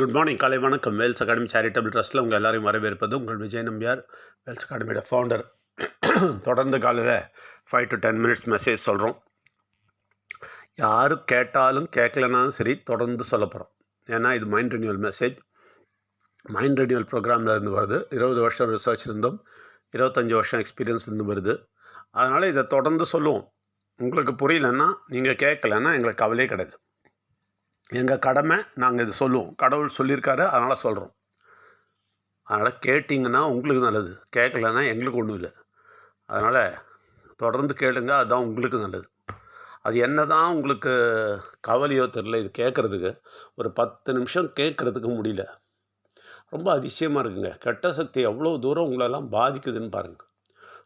Good morning காலை வணக்கம். Wales academy charitable ட்ரஸ்ட்டில் உங்கள் எல்லாரையும் வரவேற்பது உங்கள் விஜய் நம்பியார். வேல்ஸ் அகாடமியோட ஃபவுண்டர் தொடர்ந்து காலையில் five to ten minutes message சொல்கிறோம் யார் கேட்டாலும் கேட்கலனாலும் சரி தொடர்ந்து சொல்ல போகிறோம் ஏன்னா இது mind renewal message mind renewal ப்ரோக்ராமில் இருந்து வருது. இருபது வருஷம் ரிசர்ச் இருந்தும் இருபத்தஞ்சி வருஷம் எக்ஸ்பீரியன்ஸ் இருந்து வருது. அதனால் இதை தொடர்ந்து சொல்லுவோம். உங்களுக்கு புரியலன்னா நீங்கள் கேட்கலன்னா எங்களுக்கு கவலையே கிடையாது. எங்கள் கடமை நாங்கள் இது சொல்லுவோம். கடவுள் சொல்லியிருக்காரு அதனால் சொல்கிறோம் அதனால் கேட்டிங்கன்னா உங்களுக்கு நல்லது. கேட்கலன்னா எங்களுக்கு ஒன்றும் இல்லை. அதனால் தொடர்ந்து கேளுங்க அதுதான் உங்களுக்கு நல்லது. அது என்ன தான் உங்களுக்கு கவலையோ தெரில இது கேட்குறதுக்கு. ஒரு பத்து நிமிஷம் கேட்குறதுக்கு முடியல. ரொம்ப அதிசயமாக இருக்குங்க. கெட்ட சக்தி எவ்வளோ தூரம் உங்களெல்லாம் பாதிக்குதுன்னு பாருங்கள்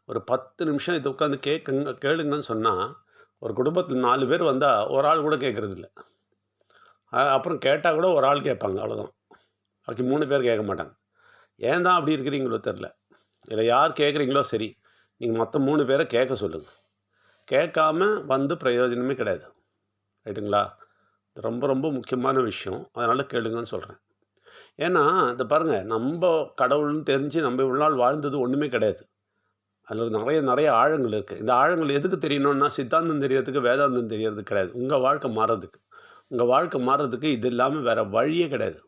ஒரு பத்து நிமிஷம் இது உட்காந்து கேட்குங்க கேளுங்கன்னு சொன்னால் ஒரு குடும்பத்தில் நாலு பேர் வந்தால் ஒரு ஆள் கூட கேட்குறதில்ல. அப்புறம் கேட்டால் கூட ஒரு ஆள் கேட்பாங்க அவ்வளோதான் பாக்கி மூணு பேர் கேட்க மாட்டாங்க. ஏன் தான் அப்படி இருக்கிறீங்களோ தெரில இல்லை யார் கேட்குறீங்களோ சரி. நீங்கள் மற்ற மூணு பேரை கேட்க சொல்லுங்கள் கேட்காம வந்து பிரயோஜனமே கிடையாது. ரைட்டுங்களா? ரொம்ப ரொம்ப முக்கியமான விஷயம். அதனால் கேளுங்கன்னு சொல்கிறேன் ஏன்னா இந்த பாருங்கள் நம்ம கடவுள்னு தெரிஞ்சு நம்ம இவ்வளோ நாள் வாழ்ந்தது ஒன்றுமே கிடையாது. அதில் நிறைய நிறைய ஆழங்கள் இருக்குது இந்த ஆழங்கள் எதுக்கு தெரியணும்னா சித்தாந்தம் தெரியறதுக்கு வேதாந்தம் தெரியறது கிடையாது. உங்கள் வாழ்க்கை மாறதுக்கு உங்கள் வாழ்க்கை மாறுறதுக்கு இது இல்லாமல் வேறு வழியே கிடையாது.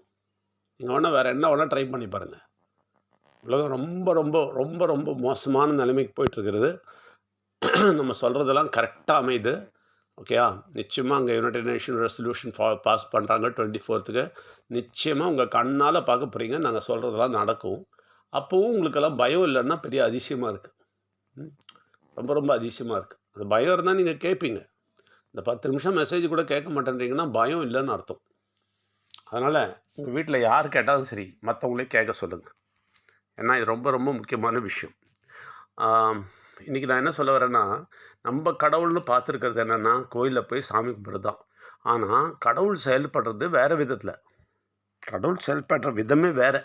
நீங்கள் வேணால் வேறு என்ன வேணால் ட்ரை பண்ணி பாருங்கள் உலகம் ரொம்ப ரொம்ப ரொம்ப ரொம்ப மோசமான நிலைமைக்கு போயிட்டுருக்கிறது. நம்ம சொல்கிறதெல்லாம் கரெக்டாக அமையுது. ஓகேயா நிச்சயமாக அங்கே யுனைடெட் நேஷன் ரெசல்யூஷன் ஃபா பாஸ் பண்ணுறாங்க டுவெண்ட்டி ஃபோர்த்துக்கு நிச்சயமாக உங்கள் கண்ணால் பார்க்க போகிறீங்க நாங்கள் சொல்கிறதெல்லாம் நடக்கும். அப்போவும் உங்களுக்கெல்லாம் பயம் இல்லைன்னா பெரிய அதிசயமாக இருக்குது ரொம்ப ரொம்ப அதிசயமாக இருக்குது அந்த பயம் இருந்தால் நீங்கள் கேட்பீங்க இந்த பத்து நிமிஷம் மெசேஜ் கூட கேட்க மாட்டேன்றீங்கன்னா பயம் இல்லைன்னு அர்த்தம். அதனால் உங்கள் வீட்டில் யார் கேட்டாலும் சரி மற்றவங்களே கேட்க சொல்லுங்கள் ஏன்னா இது ரொம்ப ரொம்ப முக்கியமான விஷயம். இன்றைக்கி நான் என்ன சொல்ல வரேன்னா நம்ம கடவுள்னு பார்த்துருக்கிறது என்னென்னா கோயிலில் போய் சாமி கும்பிட்றது தான் ஆனால் கடவுள் செயல்படுறது வேறு விதத்தில். கடவுள் செயல்படுற விதமே வேறு.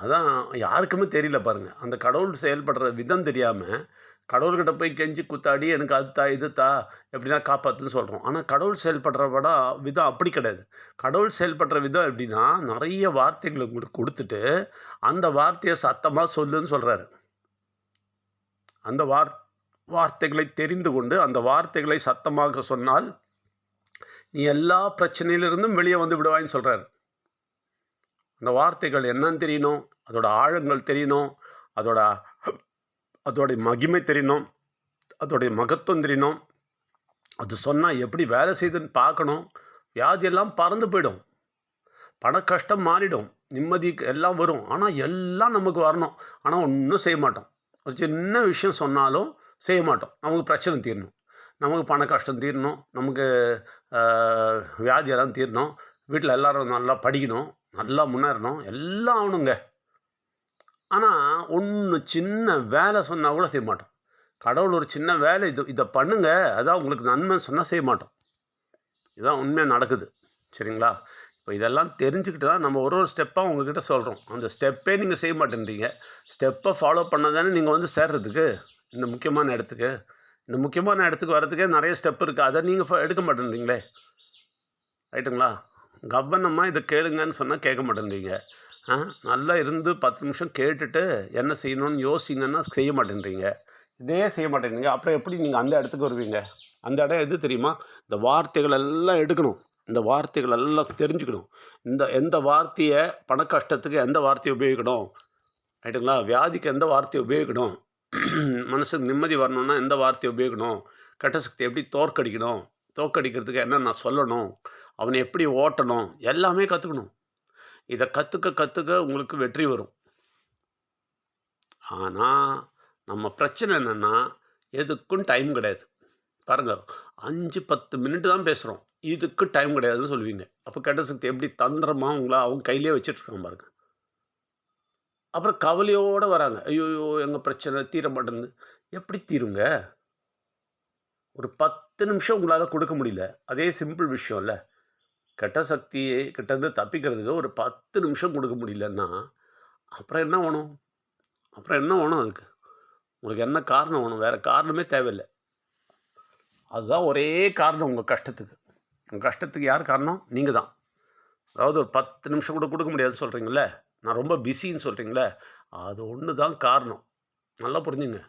அதான் யாருக்குமே தெரியல பாருங்கள் அந்த கடவுள் செயல்படுற விதம் தெரியாமல் கடவுள்கிட்ட போய் கெஞ்சி குத்தாடி எனக்கு அது தா இது தா எப்படின்னா காப்பாற்றுன்னு சொல்கிறோம் ஆனால் கடவுள் செயல்படுற படம் விதம் அப்படி கிடையாது. கடவுள் செயல்படுற விதம் எப்படின்னா நிறைய வார்த்தைகளை உங்களுக்கு கொடுத்துட்டு அந்த வார்த்தையை சத்தமாக சொல்லுன்னு சொல்கிறாரு அந்த வார் வார்த்தைகளை தெரிந்து கொண்டு அந்த வார்த்தைகளை சத்தமாக சொன்னால் நீ எல்லா பிரச்சனையிலிருந்தும் வெளியே வந்து விடுவாயின்னு சொல்கிறாரு அந்த வார்த்தைகள் என்னன்னு தெரியணும் அதோட ஆழங்கள் தெரியணும் அதோட அதோடைய மகிமை தெரியணும் அதோடைய மகத்துவம் தெரியணும். அது சொன்னால் எப்படி வேலை செய்யுதுன்னு பார்க்கணும். வியாதியெல்லாம் பறந்து போயிடும். பண கஷ்டம் மாறிடும். நிம்மதி எல்லாம் வரும். ஆனால் எல்லாம் நமக்கு வரணும். ஆனால் ஒன்றும் செய்ய மாட்டோம். ஒரு சின்ன விஷயம் சொன்னாலும் செய்ய மாட்டோம். நமக்கு பிரச்சனை தீரணும். நமக்கு பண கஷ்டம் தீரணும். நமக்கு வியாதியெல்லாம் தீரணும். வீட்டில் எல்லோரும் நல்லா படிக்கணும். நல்லா முன்னேறணும். எல்லாம் ஆகணுங்க. ஆனால் ஒன்று சின்ன வேலை சொன்னால் கூட செய்ய மாட்டோம். கடவுள் ஒரு சின்ன வேலை இது இதை பண்ணுங்க. அதான் உங்களுக்கு நன்மை சொன்னால் செய்ய மாட்டோம். இதுதான் உண்மையாக நடக்குது. சரிங்களா? இப்போ இதெல்லாம் தெரிஞ்சுக்கிட்டு தான் நம்ம ஒரு ஒரு ஸ்டெப்பாக உங்ககிட்ட சொல்கிறோம் அந்த ஸ்டெப்பே நீங்கள் செய்ய மாட்டேன்றீங்க. ஸ்டெப்பை ஃபாலோ பண்ண தானே நீங்கள் வந்து சேர்றதுக்கு இந்த முக்கியமான இடத்துக்கு. இந்த முக்கியமான இடத்துக்கு வர்றதுக்கே நிறைய ஸ்டெப் இருக்குது அதை நீங்கள் எடுக்க மாட்டேன்றீங்களே? ரைட்டுங்களா கவனமாக இதை கேளுங்கன்னு சொன்னால் கேட்க மாட்டேன்றீங்க. ஆ நல்லா இருந்து பத்து நிமிஷம் கேட்டுட்டு என்ன செய்யணும்னு யோசிங்கன்னா செய்ய மாட்டேன்றீங்க. இதே செய்ய மாட்டேன்றீங்க. அப்புறம் எப்படி நீங்கள் அந்த இடத்துக்கு வருவீங்க? அந்த இடம் எது தெரியுமா? இந்த வார்த்தைகள் எல்லாம் எடுக்கணும். இந்த வார்த்தைகள் எல்லாம் தெரிஞ்சுக்கணும். இந்த எந்த வார்த்தையை பண கஷ்டத்துக்கு எந்த வார்த்தையை உபயோகிக்கணும்? ரைட்டுங்களா? வியாதிக்கு எந்த வார்த்தையை உபயோகிக்கணும்? மனசுக்கு நிம்மதி வரணும்னா எந்த வார்த்தையை உபயோகிக்கணும்? கெட்ட சக்தி எப்படி தோற்கடிக்கணும்? தோற்கடிக்கிறதுக்கு என்ன நான் சொல்லணும். அவனை எப்படி ஓட்டணும்? எல்லாமே கற்றுக்கணும் இதை கற்றுக்க கற்றுக்க உங்களுக்கு வெற்றி வரும். ஆனால் நம்ம பிரச்சனை என்னென்னா எதுக்கும் டைம் கிடையாது. பாருங்கள் அஞ்சு பத்து மினிட் தான் பேசுகிறோம் இதுக்கு டைம் கிடையாதுன்னு சொல்லுவீங்க. அப்போ கெட்ட சக்தி எப்படி தந்திரமாக உங்களை அவங்க கையிலே வச்சுட்ருக்காங்க பாருங்க. அப்புறம் கவலையோடு வராங்க. ஐயோ எங்கள் பிரச்சனை தீர மாட்டேங்குது. எப்படி தீருங்க? ஒரு பத்து நிமிஷம் உங்களால் கொடுக்க முடியல. அதே சிம்பிள் விஷயம் இல்லை கெட்ட சக்தியை கிட்டேருந்து தப்பிக்கிறதுக்கு ஒரு பத்து நிமிஷம் கொடுக்க முடியலன்னா அப்புறம் என்ன வேணும்? அப்புறம் என்ன வேணும் அதுக்கு? உங்களுக்கு என்ன காரணம் வேணும்? வேறு காரணமே தேவையில்லை. அதுதான் ஒரே காரணம் உங்கள் கஷ்டத்துக்கு. உங்கள் கஷ்டத்துக்கு யார் காரணம்? நீங்கள் தான். அதாவது ஒரு பத்து நிமிஷம் கூட கொடுக்க முடியாதுன்னு சொல்கிறீங்களே நான் ரொம்ப பிஸின்னு சொல்கிறீங்களே அது ஒன்று தான் காரணம். நல்லா புரிஞ்சுங்க.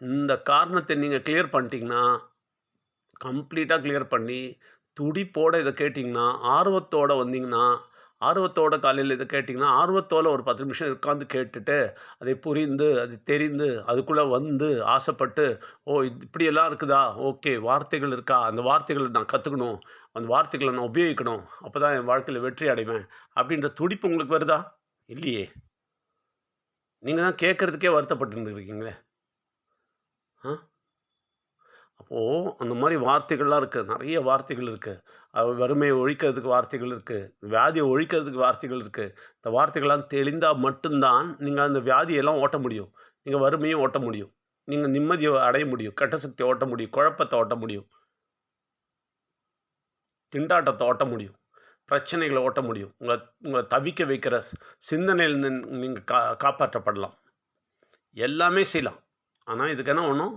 இந்த காரணத்தை நீங்கள் கிளியர் பண்ணிட்டீங்கன்னா கம்ப்ளீட்டாக கிளியர் பண்ணி துடிப்போடு இதை கேட்டிங்கன்னா ஆர்வத்தோட வந்தீங்கன்னா ஆர்வத்தோட காலையில் இதை கேட்டிங்கன்னா ஆர்வத்தோட ஒரு பத்து நிமிஷம் உட்காந்து கேட்டுட்டு அதை புரிந்து அது தெரிந்து அதுக்குள்ளே வந்து ஆசைப்பட்டு ஓ இது இப்படியெல்லாம் இருக்குதா? ஓகே வார்த்தைகள் இருக்கா? அந்த வார்த்தைகளை நான் கற்றுக்கணும் அந்த வார்த்தைகளை நான் உபயோகிக்கணும். அப்போ தான் என் வாழ்க்கையில் வெற்றி அடைவேன். அப்படின்ற துடிப்பு உங்களுக்கு வருதா? இல்லையே. நீங்கள் தான் கேட்குறதுக்கே வருத்தப்பட்டு இருக்கீங்களே அப்போது அந்த மாதிரி வார்த்தைகள்லாம் இருக்குது நிறைய வார்த்தைகள் இருக்குது வறுமையை ஒழிக்கிறதுக்கு வார்த்தைகள் இருக்குது வியாதியை ஒழிக்கிறதுக்கு வார்த்தைகள் இருக்குது இந்த வார்த்தைகள்லாம் தெளிந்தால் மட்டும்தான் நீங்கள் அந்த வியாதியெல்லாம் ஓட்ட முடியும். நீங்கள் வறுமையும் ஓட்ட முடியும். நீங்கள் நிம்மதியை அடைய முடியும். கெட்ட சக்தியை ஓட்ட முடியும். குழப்பத்தை ஓட்ட முடியும். திண்டாட்டத்தை ஓட்ட முடியும். பிரச்சனைகளை ஓட்ட முடியும். உங்களை உங்களை தவிக்க வைக்கிற சிந்தனையில் நீங்கள் கா காப்பாற்றப்படலாம். எல்லாமே செய்யலாம். ஆனால் இதுக்கு என்ன ஒன்றும்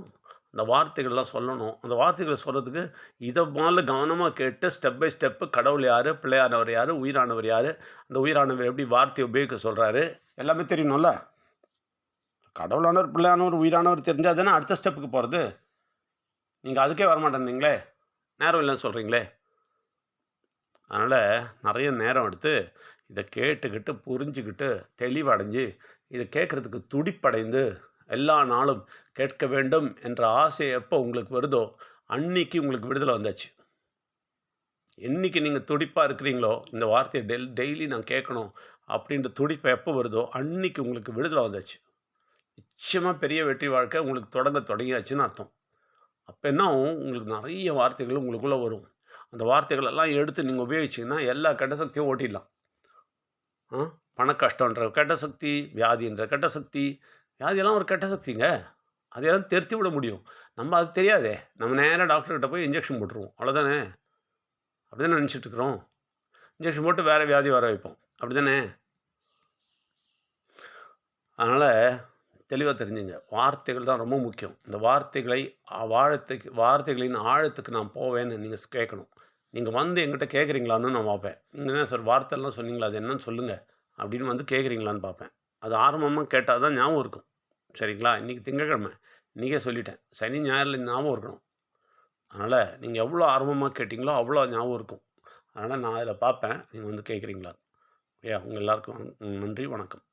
அந்த வார்த்தைகள்லாம் சொல்லணும். அந்த வார்த்தைகளை சொல்கிறதுக்கு இதை முதல்ல கவனமாக கேட்டு ஸ்டெப் பை ஸ்டெப்பு கடவுள் யார் பிள்ளையானவர் யார் உயிரானவர் யார் அந்த உயிரானவர் எப்படி வார்த்தையை உபயோகிக்க சொல்கிறாரு எல்லாமே தெரியணும்ல? கடவுளானவர் பிள்ளையானவர் உயிரானவர் தெரிஞ்சால் தானே அடுத்த ஸ்டெப்புக்கு போகிறது நீங்கள் அதுக்கே வரமாட்டேன்னீங்களே நேரம் இல்லைன்னு சொல்கிறீங்களே அதனால் நிறைய நேரம் எடுத்து இதை கேட்டுக்கிட்டு புரிஞ்சுக்கிட்டு தெளிவடைஞ்சு இதை கேட்குறதுக்கு துடிப்படைந்து எல்லா நாளும் கேட்க வேண்டும் என்ற ஆசை எப்போ உங்களுக்கு வருதோ அன்னைக்கு உங்களுக்கு விடுதலை வந்தாச்சு. என்றைக்கு நீங்கள் துடிப்பாக இருக்கிறீங்களோ இந்த வார்த்தையை டெல் டெய்லி நான் கேட்கணும் அப்படின்ற துடிப்பை எப்போ வருதோ அன்னைக்கு உங்களுக்கு விடுதலை வந்தாச்சு. நிச்சயமாக பெரிய வெற்றி வாழ்க்கை உங்களுக்கு தொடங்க தொடங்கியாச்சுன்னு அர்த்தம். அப்போ என்ன உங்களுக்கு நிறைய வார்த்தைகள் உங்களுக்குள்ளே வரும். அந்த வார்த்தைகள் எல்லாம் எடுத்து நீங்கள் உபயோகிச்சிங்கன்னா எல்லா கெட்ட சக்தியும் ஓட்டிடலாம். ஆ? பண கஷ்டன்ற கெட்ட சக்தி வியாதின்ற கெட்ட சக்தி வியாதியெல்லாம் ஒரு கெட்ட சக்திங்க. அதையெல்லாம் தெரித்து விட முடியும். நம்ம அது தெரியாதே. நம்ம நேராக டாக்டர்கிட்ட போய் இன்ஜெக்ஷன் போட்டுருவோம். அவ்வளோதானே அப்படி தானே நினச்சிட்ருக்குறோம் இன்ஜெக்ஷன் போட்டு வேறு வியாதி வர வைப்போம். அப்படி தானே அதனால் தெளிவாக தெரிஞ்சுங்க. வார்த்தைகள் தான் ரொம்ப முக்கியம். இந்த வார்த்தைகளை வாழத்துக்கு வார்த்தைகளின் ஆழத்துக்கு நான் போவேன்னு நீங்கள் கேட்கணும். நீங்கள் வந்து எங்கிட்ட கேட்குறீங்களான்னு நான் பார்ப்பேன். நீங்கள் என்ன சார் வார்த்தைலாம் சொன்னீங்களா? அது என்னன்னு சொல்லுங்கள் அப்படின்னு வந்து கேட்குறீங்களான்னு பார்ப்பேன். அது ஆரம்பமாக கேட்டால் தான் ஞாபகம் இருக்கும். சரிங்களா? இன்றைக்கி திங்கக்கிழமை. இன்றைக்கே சொல்லிட்டேன். சனி ஞாயிறில் ஞாபகம் இருக்கணும். அதனால் நீங்கள் எவ்வளோ ஆர்வமாக கேட்டிங்களோ அவ்வளோ ஞாபகம் இருக்கும். அதனால் நான் அதில் பார்ப்பேன். நீங்கள் வந்து கேட்குறீங்களா ஓகே உங்கள் எல்லாருக்கும் நன்றி. வணக்கம்.